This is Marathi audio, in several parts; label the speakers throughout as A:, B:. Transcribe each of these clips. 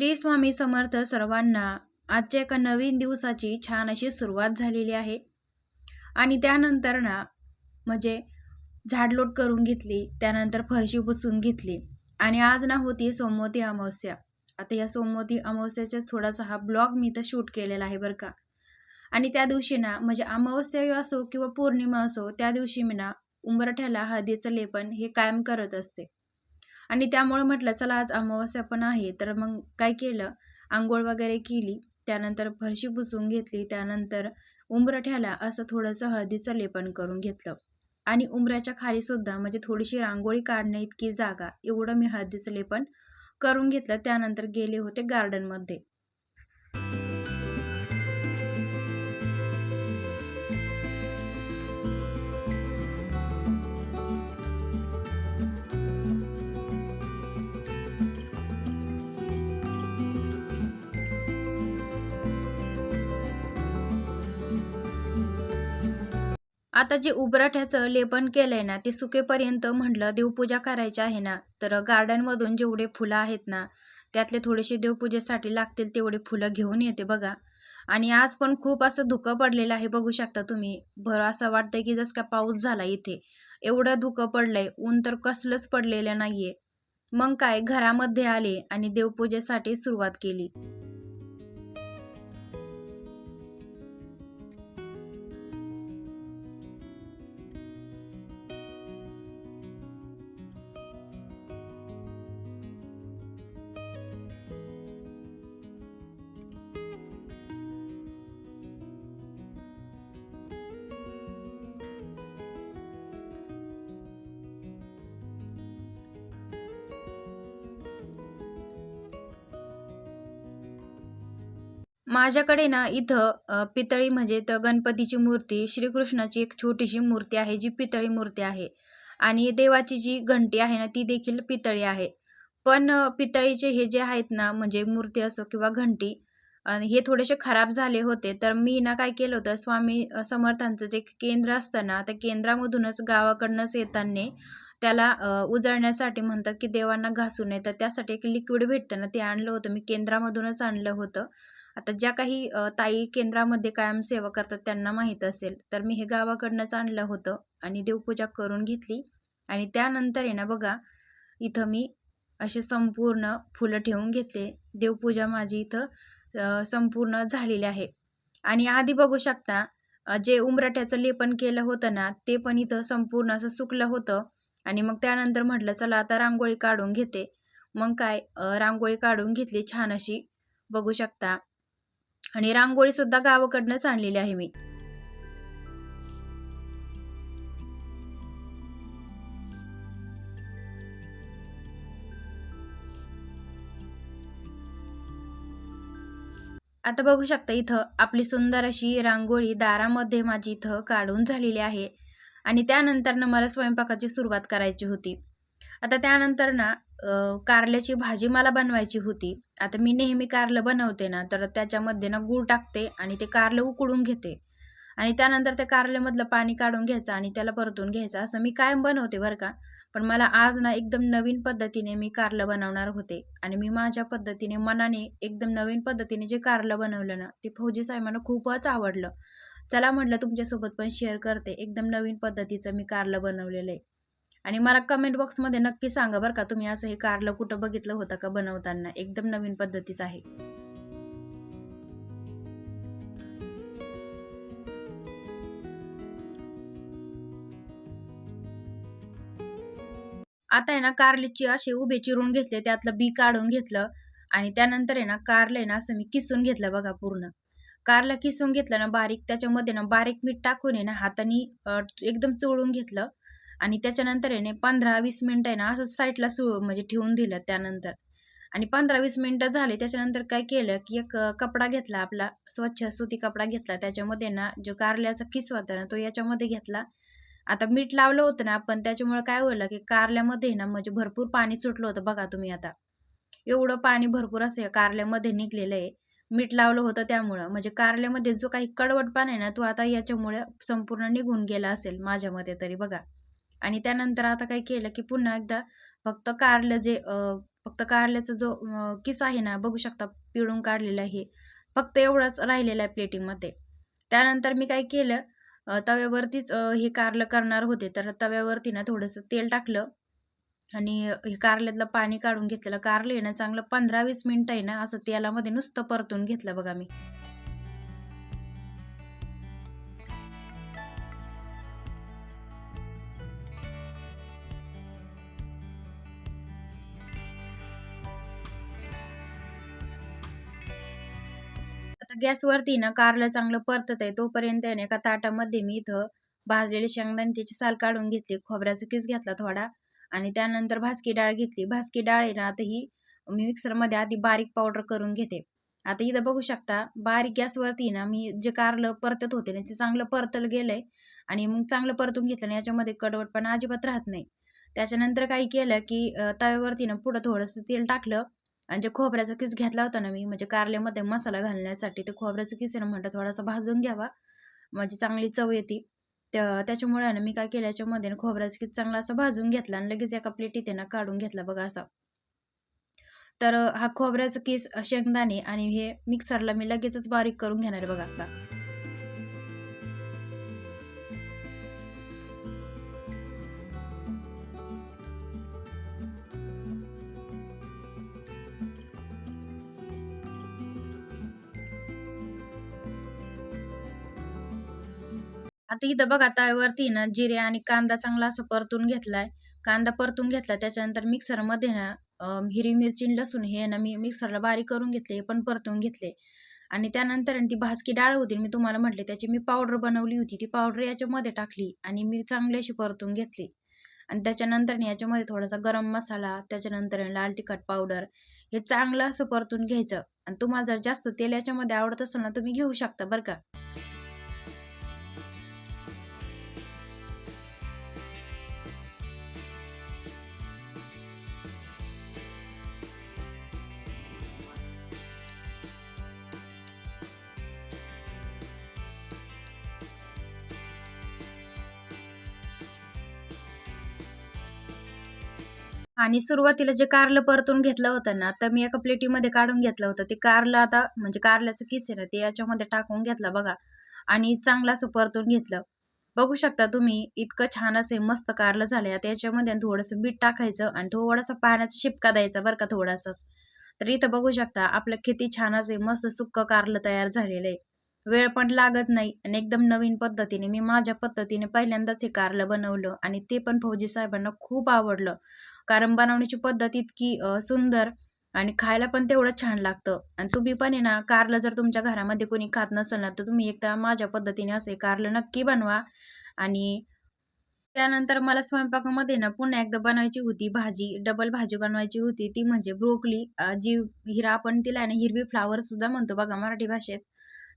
A: श्री स्वामी समर्थ सर्वांना आजच्या एका नवीन दिवसाची छान अशी सुरुवात झालेली आहे. आणि त्यानंतर ना म्हणजे झाडलोट करून घेतली त्यानंतर फरशी पुसून घेतली. आणि आज ना होती सोमवती अमावस्या. आता या सोमवती अमावस्याचाच थोडासा हा ब्लॉग मी तर शूट केलेला आहे बरं का. आणि त्या दिवशी ना म्हणजे अमावस्या असो किंवा पौर्णिमा असो त्या दिवशी मी ना उंबरठ्याला हळदीचं लेपन हे कायम करत असते. आणि त्यामुळे म्हटलं चला आज अमावस्या पण आहे. तर मग काय केलं? आंघोळ वगैरे केली. त्यानंतर फरशी पुसून घेतली. त्यानंतर उंबरठ्याला असं थोडंसं हळदीचं लेपन करून घेतलं. आणि उंबऱ्याच्या खालीसुद्धा म्हणजे थोडीशी रांगोळी काढण्या इतकी जागा एवढं मी हळदीचं लेपन करून घेतलं. त्यानंतर गेले होते गार्डनमध्ये आता जे उबराठ्याचं लेपन केलंय ना ते सुकेपर्यंत म्हटलं देवपूजा करायची आहे ना तर गार्डनमधून जेवढे फुलं आहेत ना त्यातले थोडेसे देवपूजेसाठी लागतील तेवढे फुलं घेऊन येते बघा. आणि आज पण खूप असं धुकं पडलेलं आहे बघू शकता तुम्ही. भर असं वाटतंय की जसं का पाऊस झाला इथे. एवढं धुकं पडलंय ऊन तर कसलंच पडलेलं नाहीये. मग काय घरामध्ये आले आणि देवपूजेसाठी सुरुवात केली. माझ्याकडे ना इथं पितळी म्हणजे तर गणपतीची मूर्ती श्रीकृष्णाची एक छोटीशी मूर्ती आहे जी पितळी मूर्ती आहे. आणि देवाची जी घंटी आहे ना ती देखील पितळी आहे. पण पितळीचे हे जे आहेत ना म्हणजे मूर्ती असो किंवा घंटी आणि हे थोडेसे खराब झाले होते तर मी ना काय केलं होतं स्वामी समर्थांचं जे केंद्र असतं ना त्या केंद्रामधूनच गावाकडनंच येताना त्याला उजळण्यासाठी म्हणतात की देवांना घासू नये तर त्यासाठी एक लिक्विड भेटतं ना ते आणलं होतं मी केंद्रामधूनच आणलं होतं. आता ज्या काही ताई केंद्रामध्ये कायम सेवा करतात त्यांना माहीत असेल तर मी हे गावाकडनंच आणलं होतं आणि देवपूजा करून घेतली. आणि त्यानंतर आहे ना बघा इथं मी असे संपूर्ण फुलं ठेवून घेतले. देवपूजा माझी इथं संपूर्ण झालेली आहे. आणि आधी बघू शकता जे उमराठ्याचं लेपन केलं होतं ना ते पण इथं संपूर्ण असं सुकलं होतं. आणि मग त्यानंतर म्हटलं चला आता रांगोळी काढून घेते. मग काय रांगोळी काढून घेतली छान अशी. बघू शकता आणि रांगोळी सुद्धा गावाकडनंच आणलेली आहे मी. आता बघू शकता इथं आपली सुंदर अशी रांगोळी दारामध्ये माझी इथं काढून झालेली आहे आणि त्यानंतर ना मला स्वयंपाकाची सुरुवात करायची होती. आता त्यानंतर ना कारल्याची भाजी मला बनवायची होती. आता मी नेहमी कारलं बनवते ना तर त्याच्यामध्ये ना गूळ टाकते आणि ते कारलं उकळून घेते. आणि त्यानंतर त्या कारल्यामधलं पाणी काढून घ्यायचं आणि त्याला परतून घ्यायचं. असं मी कायम बनवते बरं का. पण मला आज ना एकदम नवीन पद्धतीने मी कारलं बनवणार होते. आणि मी माझ्या पद्धतीने मनाने एकदम नवीन पद्धतीने जे कारलं बनवलं ना ते फौजी साहेबांना खूपच आवडलं. चला म्हटलं तुमच्यासोबत पण शेअर करते. एकदम नवीन पद्धतीचं मी कारलं बनवलेलं आहे. आणि मला कमेंट बॉक्समध्ये नक्की सांगा बरं का तुम्ही असं हे कारलं कुठं बघितलं होतं का बनवताना? एकदम नवीन पद्धतीचं आहे. आता आहे ना कारलीची असे उभे चिरून घेतले त्यातलं बी काढून घेतलं आणि त्यानंतर आहे ना कारलं आहे ना असं मी किसून घेतलं बघा पूर्ण. कारला किसून घेतलं ना बारीक त्याच्यामध्ये ना बारीक मीठ टाकून आहे ना हाताने एकदम चोळून घेतलं. आणि त्याच्यानंतर आहे ना पंधरा वीस मिनटं आहे ना असं साईडला सु म्हणजे ठेवून दिलं त्यानंतर. आणि पंधरा वीस मिनटं झाले त्याच्यानंतर काय केलं की एक कपडा घेतला आपला स्वच्छ सुती कपडा घेतला. त्याच्यामध्ये ना जो कारल्याचा किस होता ना तो याच्यामध्ये घेतला. आता मीठ लावलं होतं ना पण त्याच्यामुळे काय होईल की कारल्यामध्ये ना म्हणजे भरपूर पाणी सुटलं होतं बघा तुम्ही आता. एवढं पाणी भरपूर असं कारल्यामध्ये निघलेलं आहे. मीठ लावलं होतं त्यामुळं. म्हणजे कारल्यामध्ये जो काही कडवटपण आहे ना तो आता याच्यामुळे संपूर्ण निघून गेला असेल माझ्या मते तरी बघा. आणि त्यानंतर आता काय केलं की पुन्हा एकदा फक्त कारलं जे फक्त कारल्याचा जो किस आहे ना बघू शकता पिळून काढलेला आहे. फक्त एवढंच राहिलेलं आहे प्लेटिंगमध्ये. त्यानंतर मी काय केलं तव्यावरतीच हे कारलं करणार होते. तर तव्यावरती ना थोडंसं तेल टाकलं आणि हे कारल्यातलं पाणी काढून घेतलेलं. कारलं आहे ना चांगलं पंधरा वीस मिनटं आहे ना असं तेलामध्ये नुसतं परतून घेतलं बघा मी. आता गॅसवरती ना कारलं चांगलं परतत आहे तोपर्यंत आहे ना एका ताटामध्ये मी इथं भाजलेले शेंगदाणे त्याची साल काढून घेतली खोबऱ्याचा किस घेतला थोडा आणि त्यानंतर भाजकी डाळ घेतली. भाजकी डाळ आहे ना आता ही मी मिक्सरमध्ये आधी बारीक पावडर करून घेते. आता इथं बघू शकता बारीक गॅसवरती ना मी जे कारलं परतत होते ना ते चांगलं परतलं गेलंय आणि मग चांगलं परतून घेतलं आणि याच्यामध्ये कडवटपणा अजिबात राहत नाही. त्याच्यानंतर काही केलं की तव्यावरती ना पुढं थोडंसं तेल टाकलं आणि जे खोबऱ्याचा किस घेतला होता ना मी म्हणजे कारल्यामध्ये मसाला घालण्यासाठी ते खोबऱ्याचा किस आहे ना म्हटलं थोडासा भाजून घ्यावा. म्हणजे चांगली चव येते. त्या त्याच्यामुळे ना मी काय केलं याच्यामध्ये खोबऱ्याचा किस चांगला असं भाजून घेतला आणि लगेच एका प्लेटीत आहे ना काढून घेतला बघा असा. तर हा खोबऱ्याचा किस शेंगदाणे आणि हे मिक्सरला मी लगेचच बारीक करून घेणार आहे बघा आता. आता इथं बघा तव्यावरती ना जिरे आणि कांदा चांगला असं परतून घेतलाय. कांदा परतून घेतला त्याच्यानंतर मिक्सरमध्ये ना अं, हिरवी मिरची लसूण हे ना मी मिक्सरला बारीक करून घेतले हे पण परतून घेतले. आणि त्यानंतर ती भाजकी डाळ होती मी तुम्हाला म्हटले त्याची मी पावडर बनवली होती ती पावडर याच्यामध्ये टाकली आणि मी चांगली अशी परतून घेतली. आणि त्याच्यानंतर याच्यामध्ये थोडासा गरम मसाला त्याच्यानंतर लाल तिखट पावडर हे चांगलं असं परतून घ्यायचं. आणि तुम्हाला जर जास्त तेल याच्यामध्ये आवडत असेल ना तुम्ही घेऊ शकता बरं का. आणि सुरुवातीला जे कारलं परतून घेतलं होतं ना तर मी एका प्लेटीमध्ये काढून घेतलं होतं. ते कारलं आता म्हणजे कारल्याचं किस आहे ना ते याच्यामध्ये टाकून घेतलं बघा. आणि चांगलं असं परतून घेतलं. बघू शकता तुम्ही इतकं छान असे मस्त कारलं झालं. आता याच्यामध्ये थोडंसं बीट टाकायचं आणि थोडासा पाण्याचा शिपका द्यायचा बरं का थोडासाच. तर इथं बघू शकता आपलं किती छान असे मस्त सुक्क कारलं तयार झालेलं आहे. वेळ पण लागत नाही आणि एकदम नवीन पद्धतीने मी माझ्या पद्धतीने पहिल्यांदाच हे कारलं बनवलं आणि ते पण फौजी साहेबांना खूप आवडलं. कारण बनवण्याची पद्धत इतकी सुंदर आणि खायला पण तेवढं छान लागतं. आणि तुम्ही पण आहे ना कारलं जर तुमच्या घरामध्ये कोणी खात नसेल ना तर तुम्ही एकदा माझ्या पद्धतीने असे कारलं नक्की बनवा. आणि त्यानंतर मला स्वयंपाकामध्ये ना पुन्हा एकदा बनवायची होती भाजी डबल भाजी बनवायची होती. ती म्हणजे ब्रोकली जी हिरा आपण तिला आहे ना हिरवी फ्लावर सुद्धा म्हणतो बघा मराठी भाषेत.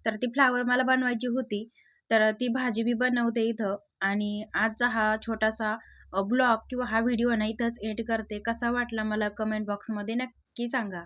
A: तर ती फ्लावर मला बनवायची होती. तर ती भाजी मी बनवते इथं. आणि आजचा हा छोटासा ब्लॉग किंवा हा व्हिडिओ ना इथंच एड करते कसा वाटला मला कमेंट बॉक्समध्ये नक्की सांगा.